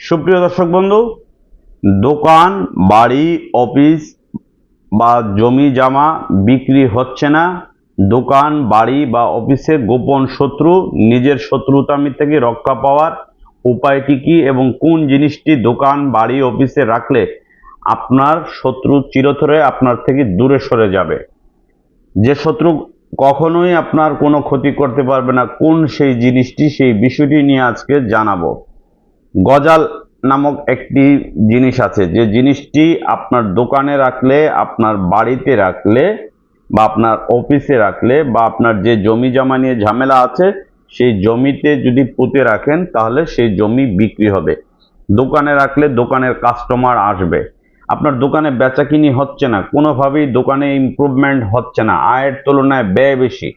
সুপ্রিয় দর্শক বন্ধু, দোকান, বাড়ি, অফিস বা জমি জামা বিক্রি হচ্ছে না। দোকান, বাড়ি বা অফিসে গোপন শত্রু, নিজের শত্রুতামি থেকে রক্ষা পাওয়ার উপায়টি কি এবং কোন জিনিসটি দোকান, বাড়ি, অফিসে রাখলে আপনার শত্রু চিরতরে আপনার থেকে দূরে সরে যাবে? যে শত্রু কখনোই আপনার কোনো ক্ষতি করতে পারবে না, কোন সেই জিনিসটি, সেই বিষয়টি নিয়ে আজকে জানাব। গজাল নামক একটি জিনিস আছে। যে জিনিসটি আপনার দোকানে রাখলে, আপনার বাড়িতে রাখলে বা আপনার অফিসে রাখলে বা আপনার যে জমি জমা নিয়ে ঝামেলা আছে, সেই জমিতে যদি পুঁতে রাখেন, তাহলে সেই জমি বিক্রি হবে। দোকানে রাখলে দোকানের কাস্টমার আসবে। আপনার দোকানে বেচাকিনি হচ্ছে না। কোনোভাবেই দোকানে ইমপ্রুভমেন্ট হচ্ছে না। আয়ের তুলনায় ব্যয় বেশি।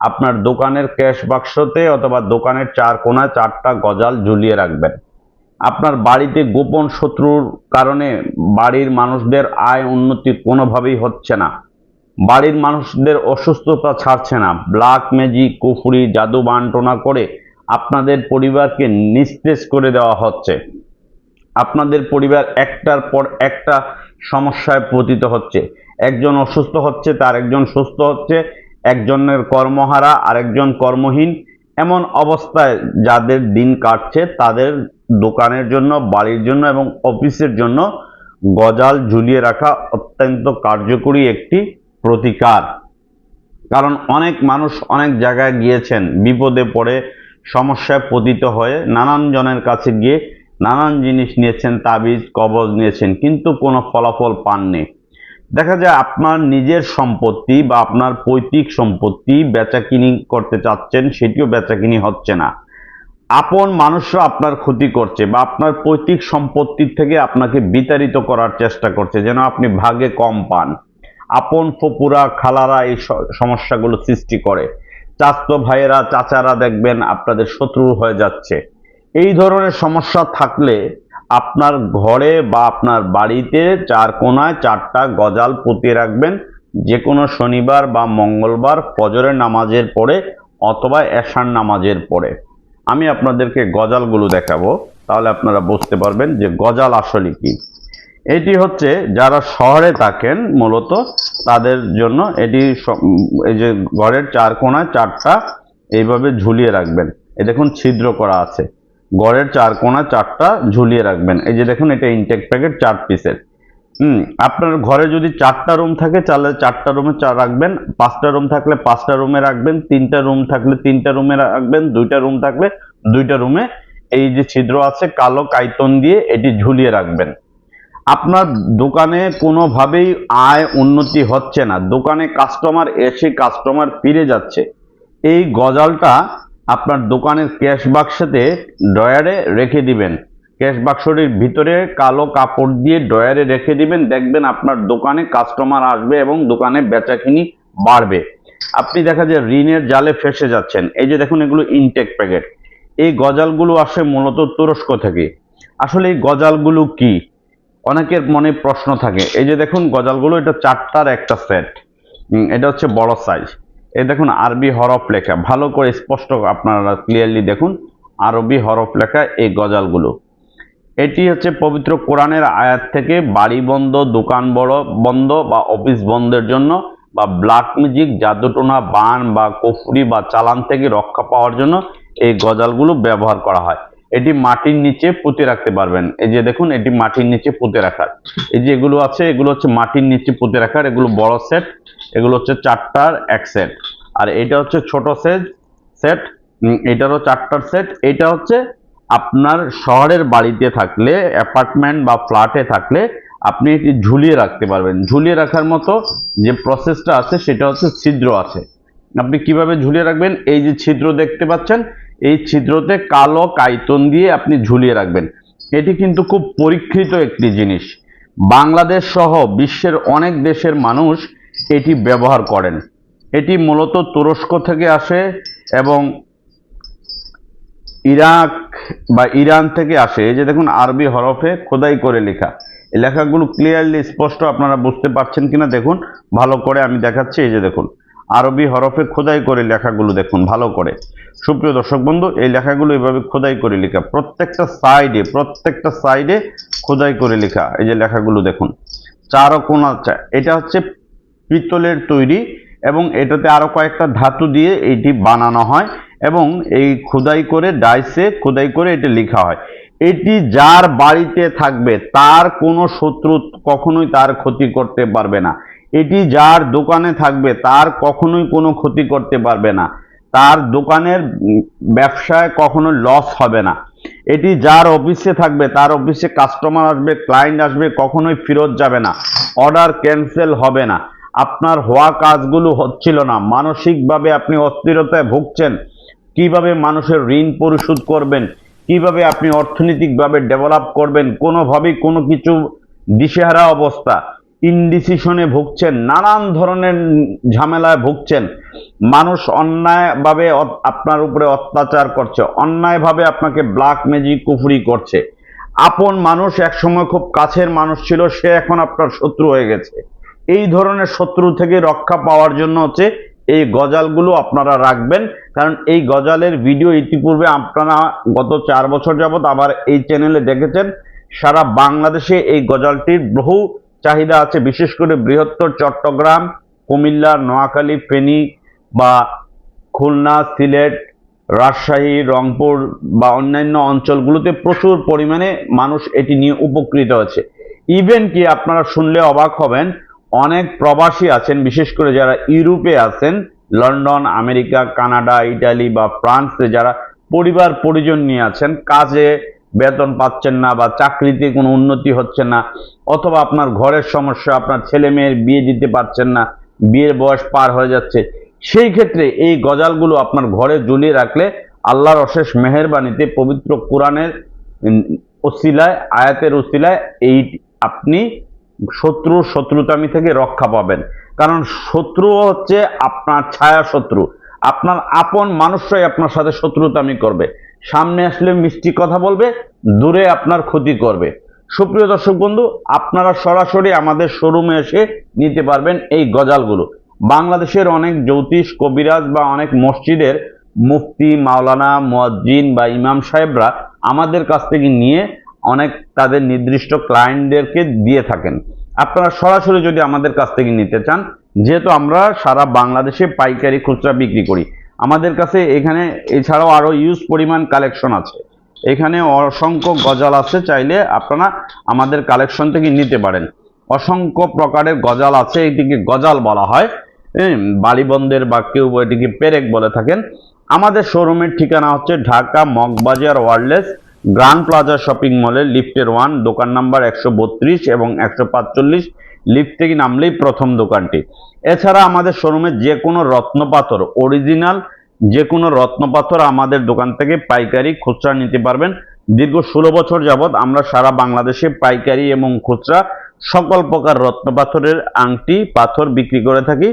আপনার দোকানের ক্যাশ বাক্সতে অথবা দোকানের চার কোনায় চারটা গজাল ঝুলিয়ে রাখবেন। আপনার বাড়িতে গোপন শত্রুর কারণে বাড়ির মানুষদের আয় উন্নতি কোনোভাবেই হচ্ছে না। বাড়ির মানুষদের অসুস্থতা ছাড়ছে না। ব্ল্যাক ম্যাজিক কুফুরি, জাদু বান্টনা করে আপনাদের পরিবারকে নিস্তেজ করে দেওয়া হচ্ছে। আপনাদের পরিবার একটার পর একটা সমস্যায় পতিত হচ্ছে। একজন অসুস্থ হচ্ছে, তার একজন সুস্থ হচ্ছে, একজনের কর্মহারা, আরেকজন কর্মহীন। এমন অবস্থায় যাদের দিন কাটছে, তাদের দোকানের জন্য, বাড়ির জন্য এবং অফিসের জন্য গজাল ঝুলিয়ে রাখা অত্যন্ত কার্যকরী একটি প্রতিকার। কারণ অনেক মানুষ অনেক জায়গায় গিয়েছেন, বিপদে পড়ে, সমস্যায় পতিত হয়ে নানান জনের কাছে গিয়ে নানান জিনিস নিয়েছেন, তাবিজ, কবজ নিয়েছেন, কিন্তু কোনো ফলাফল পাননি। দেখা যায় আপনার নিজের সম্পত্তি বা আপনার পৈতৃক সম্পত্তি বেচাকিনি করতে চাচ্ছেন, সেটিও বেচাকিনি হচ্ছে না। আপন মানুষরা আপনার ক্ষতি করছে বা আপনার পৈতৃক সম্পত্তির থেকে আপনাকে বিতাড়িত করার চেষ্টা করছে, যেন আপনি ভাগে কম পান। আপন ফপুরা, খালারা এই সমস্যাগুলো সৃষ্টি করে। চাস্ত ভাইয়েরা, চাচারা দেখবেন আপনাদের শত্রু হয়ে যাচ্ছে। এই ধরনের সমস্যা থাকলে আপনার ঘরে বা আপনার বাড়িতে চার কোনায় চারটা গজাল পুঁতে রাখবেন। যে কোনো শনিবার বা মঙ্গলবার ফজরের নামাজের পরে অথবা এশার নামাজের পরে। আমি আপনাদেরকে গজালগুলো দেখাবো, তাহলে আপনারা বুঝতে পারবেন যে গজাল আসলে কি। এটি হচ্ছে যারা শহরে থাকেন মূলত, তাদের জন্য এটি এই যে ঘরের চার কোনায় চারটা এইভাবে ঝুলিয়ে রাখবেন। এ দেখুন ছিদ্র করা আছে। ঘরের চার কোনা চারটা ঝুলিয়ে রাখবেন। এই যে দেখুন, এটা ইনটেক প্যাকেট চার পিসের হুম, আপনার ঘরে যদি চারটা রুম থাকে, তাহলে চারটা রুমে চা রাখবেন। পাঁচটা রুম থাকলে পাঁচটা রুমে রাখবেন। তিনটা রুম থাকলে তিনটা রুমে রাখবেন। দুইটা রুম থাকলে দুইটা রুমে এই যে ছিদ্র আছে, কালো কাইতন দিয়ে এটি ঝুলিয়ে রাখবেন। আপনার দোকানে কোনোভাবেই আয় উন্নতি হচ্ছে না। দোকানে কাস্টমার এসে কাস্টমার ফিরে যাচ্ছে। এই গজালটা আপনার দোকানের ক্যাশ বাক্সতে ড্রয়ারে রেখে দিবেন। ক্যাশ বাক্সটির ভিতরে কালো কাপড় দিয়ে ড্রয়ারে রেখে দিবেন। দেখবেন আপনার দোকানে কাস্টমার আসবে এবং দোকানে বেচাকিনি বাড়বে। আপনি দেখা যায় ঋণের জালে ফেসে যাচ্ছেন। এই যে দেখুন, এগুলো ইনটেক প্যাকেট। এই গজালগুলো আসে মূলত তুরস্ক থেকে। আসলে এই গজালগুলো কি? অনেকের মনে প্রশ্ন থাকে। এই যে দেখুন, গজালগুলো এটা চারটার একটা সেট। এটা হচ্ছে বড় সাইজ এই দেখুন, আরবি হরফ লেখা। ভালো করে স্পষ্ট আপনারা ক্লিয়ারলি দেখুন। আরবি হরফ লেখা এই গজালগুলো। এটি হচ্ছে পবিত্র কোরআনের আয়াত থেকে বাড়ি বন্ধ, দোকান বড়, বন্ধ বা অফিস বন্ধের জন্য বা ব্ল্যাক মিউজিক জাদুটোনা, বান বা কফুরি বা চালান থেকে রক্ষা পাওয়ার জন্য এই গজালগুলো ব্যবহার করা হয়। এটি মাটির নিচে পুঁতে রাখতে পারবেন। এই যে দেখুন, এটি মাটির নিচে পুঁতে রাখার। এই যে এগুলো আছে, এগুলো হচ্ছে মাটির নিচে পুঁতে রাখার। এগুলো বড় সেট, এগুলো হচ্ছে চারটার এক সেট। আর এটা হচ্ছে ছোট সেট সেট এটারও চারটার সেট, এটা হচ্ছে আপনার শহরের বাড়িতে থাকলে অ্যাপার্টমেন্ট বা ফ্ল্যাটে থাকলে আপনি এটি ঝুলিয়ে রাখতে পারবেন। ঝুলিয়ে রাখার মতো যে প্রসেসটা আছে, সেটা হচ্ছে ছিদ্র আছে। আপনি কীভাবে ঝুলিয়ে রাখবেন? এই যে ছিদ্র দেখতে পাচ্ছেন, এই ছিদ্রতে কালো কাইতন দিয়ে আপনি ঝুলিয়ে রাখবেন। এটি কিন্তু খুব পরীক্ষিত একটি জিনিস। বাংলাদেশ সহ বিশ্বের অনেক দেশের মানুষ এটি ব্যবহার করেন। এটি মূলত তুরস্ক থেকে আসে এবং ইরাক বা ইরান থেকে আসে, এই যে দেখুন আরবি হরফে খোদাই করে লেখা। এই লেখাগুলো ক্লিয়ারলি স্পষ্ট আপনারা বুঝতে পারছেন কিনা দেখুন, ভালো করে আমি দেখাচ্ছি, এই যে দেখুন। আরবি হরফে খোদাই করে লেখাগুলো দেখুন, ভালো করে। সুপ্রিয় দর্শক বন্ধু, এই লেখাগুলো এভাবে খোদাই করে লেখা। প্রত্যেকটা সাইডে প্রত্যেকটা সাইডে খোদাই করে লেখা, এই যে লেখাগুলো দেখুন। চার কোনা এটা হচ্ছে পিতলের তৈরি এবং এটাতে আরও কয়েকটা ধাতু দিয়ে এইটি বানানো হয়। এবং এই খোদাই করে ডাইসে খোদাই করে এটা লেখা হয়। এটি যার বাড়িতে থাকবে, তার কোনো শত্রু কখনোই তার ক্ষতি করতে পারবে না। এটি যার দোকানে থাকবে, তার কখনোই কোনো ক্ষতি করতে পারবে না। তার দোকানের ব্যবসায় কখনো লস হবে না। এটি যার অফিসে থাকবে, তার অফিসে কাস্টমার আসবে ক্লায়েন্ট আসবে, কখনোই ফেরত যাবে না। অর্ডার ক্যান্সেল হবে না। আপনার হওয়া কাজগুলো হচ্ছিল না। মানসিকভাবে আপনি অস্থিরতায় ভুগছেন। কীভাবে মানুষের ঋণ পরিশোধ করবেন? কীভাবে আপনি অর্থনৈতিকভাবে ডেভেলপ করবেন? কোনোভাবেই কোনো কিছু দিশেহারা অবস্থা। ইনডিসিশনে ভুগছেন, নানান ধরনের ঝামেলায় ভুগছেন। মানুষ অন্যায়ভাবে আপনার উপরে অত্যাচার করছে, অন্যায়ভাবে আপনাকে ব্ল্যাক ম্যাজিক কুফুরি করছে। আপন মানুষ একসময় খুব কাছের মানুষ ছিল, সে এখন আপনার শত্রু হয়ে গেছে। এই ধরনের শত্রু থেকে রক্ষা পাওয়ার জন্য হচ্ছে এই গজালগুলো আপনারা রাখবেন। কারণ এই গজালের ভিডিও ইতিপূর্বে আপনারা গত চার বছর যাবত আবার এই চ্যানেলে দেখেছেন। সারা বাংলাদেশে এই গজালটির বহু চাহিদা আছে, বিশেষ করে বৃহত্তর চট্টগ্রাম, কুমিল্লা, নোয়াখালী, ফেনী বা খুলনা, সিলেট, রাজশাহী, রংপুর বা অন্যান্য অঞ্চলগুলোতে প্রচুর পরিমাণে মানুষ এটি নিয়ে উপকৃত হচ্ছে। ইভেন কি আপনারা শুনলে অবাক হবেন। অনেক প্রবাসী আছেন, বিশেষ করে যারা ইউরোপে আছেন, লন্ডন, আমেরিকা, কানাডা, ইটালি বা ফ্রান্সে যারা পরিবার, পরিজন নিয়ে আছেন, কাজে বেতন পাচ্ছেন না বা চাকরিতে কোনো উন্নতি হচ্ছে না, অথবা আপনার ঘরের সমস্যা, আপনার ছেলে মেয়ের বিয়ে দিতে পারছেন না, বিয়ের বয়স পার হয়ে যাচ্ছে, সেই ক্ষেত্রে এই গজালগুলো আপনার ঘরে ঝুলিয়ে রাখলে আল্লাহর অশেষ মেহেরবানিতে পবিত্র কোরআনের ওসিলায় আয়াতের ওসিলায় এই আপনি শত্রুর শত্রুতামি থেকে রক্ষা পাবেন। কারণ শত্রু হচ্ছে আপনার ছায়া শত্রু আপনার আপন মানুষরাই আপনার সাথে শত্রুতামি করবে। সামনে আসলে মিষ্টি কথা বলবে, দূরে আপনার ক্ষতি করবে। সুপ্রিয় দর্শক বন্ধু, আপনারা সরাসরি আমাদের শোরুমে এসে নিতে পারবেন এই গজালগুলো। বাংলাদেশের অনেক জ্যোতিষ, কবিরাজ বা অনেক মসজিদের মুফতি, মাওলানা, মুয়াজ্জিন বা ইমাম সাহেবরা আমাদের কাছ থেকে নিয়ে অনেক তাদের নির্দিষ্ট ক্লায়েন্টদেরকে দিয়ে থাকেন। আপনারা সরাসরি যদি আমাদের কাছ থেকে নিতে চান যেহেতু আমরা সারা বাংলাদেশে পাইকারি খুচরা বিক্রি করি আমাদের কাছে এখানে এছাড়াও আরও ইউজ পরিমাণ কালেকশন আছে। এখানে অসংখ্য গজাল আছে চাইলে আপনারা আমাদের কালেকশন থেকে নিতে পারেন। অসংখ্য প্রকারের গজাল আছে এটিকে গজাল বলা হয়। হম, বালিবন্দের বা কেউ এটিকে পেরেক বলে থাকেন। আমাদের শোরুমের ঠিকানা হচ্ছে Dhaka Moghbazar wireless grand plaza shopping মলের লিফটের ওয়ান, দোকান নাম্বার একশো বত্রিশ এবং একশো পাঁচচল্লিশ। লিফট থেকে নামলেই প্রথম দোকানটি। এছাড়া আমাদের শোরুমে যে কোনো রত্নপাথর অরিজিনাল যে কোনো রত্নপাথর আমাদের দোকান থেকে পাইকারি খুচরা নিতে পারবেন। দীর্ঘ ষোলো বছর যাবৎ আমরা সারা বাংলাদেশে পাইকারি এবং খুচরা সকল প্রকার রত্নপাথরের আংটি, পাথর বিক্রি করে থাকি।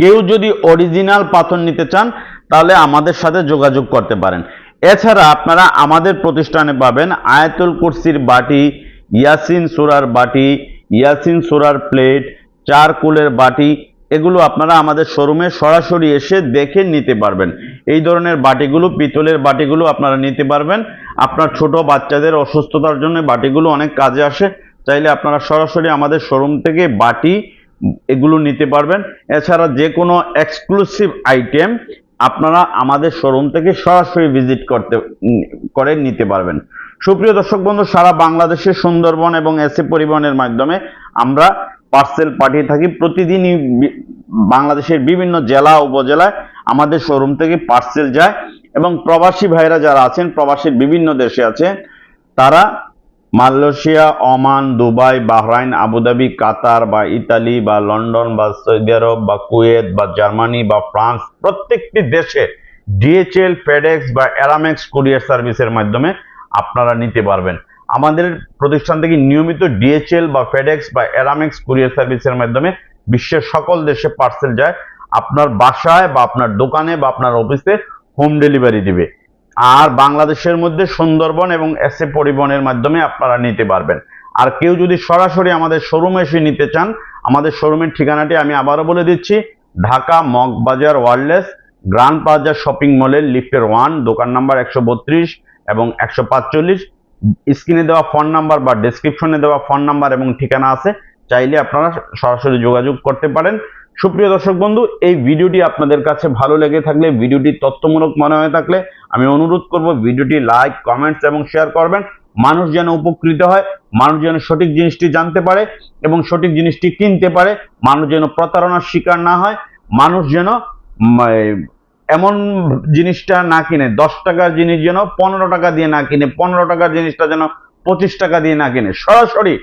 কেউ যদি অরিজিনাল পাথর নিতে চান, তাহলে আমাদের সাথে যোগাযোগ করতে পারেন। এছাড়া আপনারা আমাদের প্রতিষ্ঠানে পাবেন আয়াতুল কুরসির বাটি, ইয়াসিন সুরার বাটি, ইয়াসিন সুরার প্লেট চার কুলের বাটি, এগুলো আপনারা আমাদের শোরুমে সরাসরি এসে দেখে নিতে পারবেন। এই ধরনের বাটিগুলো, পিতলের বাটিগুলো আপনারা নিতে পারবেন। আপনার ছোট বাচ্চাদের অসুস্থতার জন্য বাটিগুলো অনেক কাজে আসে। চাইলে আপনারা সরাসরি আমাদের শোরুম থেকে বাটি এগুলো নিতে পারবেন। এছাড়া যে কোনো এক্সক্লুসিভ আইটেম আপনারা আমাদের শোরুম থেকে সরাসরি ভিজিট করতে করে নিতে পারবেন। সুপ্রিয় দর্শক বন্ধু, সারা বাংলাদেশে সুন্দরবন এবং এসে পরিবহনের মাধ্যমে আমরা পার্সেল পাঠিয়ে থাকি। প্রতিদিনই বাংলাদেশের বিভিন্ন জেলা, উপজেলায় আমাদের শোরুম থেকে পার্সেল যায় এবং প্রবাসী ভাইরা যারা আছেন, প্রবাসীর বিভিন্ন দেশে আছে তারা Malaysia, Oman, Dubai, Bahrain, Abu Dhabi, Qatar বা ইতালি বা লন্ডন বা সৌদি আরব বা কুয়েত বা জার্মানি বা ফ্রান্স প্রত্যেকটি দেশে ডিএচএল ফেডেক্স বা অ্যারামেক্স কুরিয়ার সার্ভিসের মাধ্যমে আপনারা নিতে পারবেন। আমাদের প্রতিষ্ঠান থেকে নিয়মিত ডিএচএল বা ফেডেক্স বা এরামেক্স কুরিয়ার সার্ভিসের মাধ্যমে বিশ্বের সকল দেশে পার্সেল যায়। আপনার বাসায় বা আপনার দোকানে বা আপনার অফিসে হোম ডেলিভারি দিবে। আর বাংলাদেশের মধ্যে সুন্দরবন এবং এসএ পরিবহনের মাধ্যমে আপনারা নিতে পারবেন। আর কেউ যদি সরাসরি আমাদের শোরুমে এসে নিতে চান, আমাদের শোরুমের ঠিকানাটি আমি আবারও বলে দিচ্ছি, Dhaka Moghbazar wireless grand plaza shopping মলের লিফটের ওয়ান, দোকান নাম্বার একশো বত্রিশ এবং একশো স্ক্রিনে দেওয়া ফোন নাম্বার বা ডেসক্রিপশনে দেওয়া ফোন নাম্বার এবং ঠিকানা আছে চাইলে আপনারা সরাসরি যোগাযোগ করতে পারেন। সুপ্রিয় দর্শক বন্ধু, এই ভিডিওটি আপনাদের কাছে ভালো লেগে থাকলে, ভিডিওটি তথ্যমূলক মনে হয়ে থাকলে আমি অনুরোধ করব ভিডিওটি লাইক, কমেন্টস এবং শেয়ার করবেন। মানুষ যেন উপকৃত হয়, মানুষ যেন সঠিক জিনিসটি জানতে পারে এবং সঠিক জিনিসটি কিনতে পারে, মানুষ যেন প্রতারণার শিকার না হয়, মানুষ যেন এমন জিনিসটা না কিনে, দশ টাকার জিনিস যেন পনেরো টাকা দিয়ে না কিনে, পনেরো টাকার জিনিসটা যেন পঁচিশ টাকা দিয়ে না কিনে। সরাসরি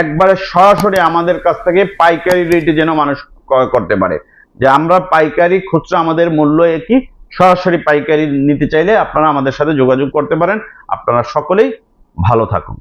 একবারে সরাসরি আমাদের কাছ থেকে পাইকারি রেটে যেন মানুষ ক্রয় করতে পারে। যে আমরা পাইকারি খুচরা আমাদের মূল্য একই, সরাসরি পাইকারি নিতে চাইলে আপনারা আমাদের সাথে যোগাযোগ করতে পারেন। আপনারা সকলেই ভালো থাকুন।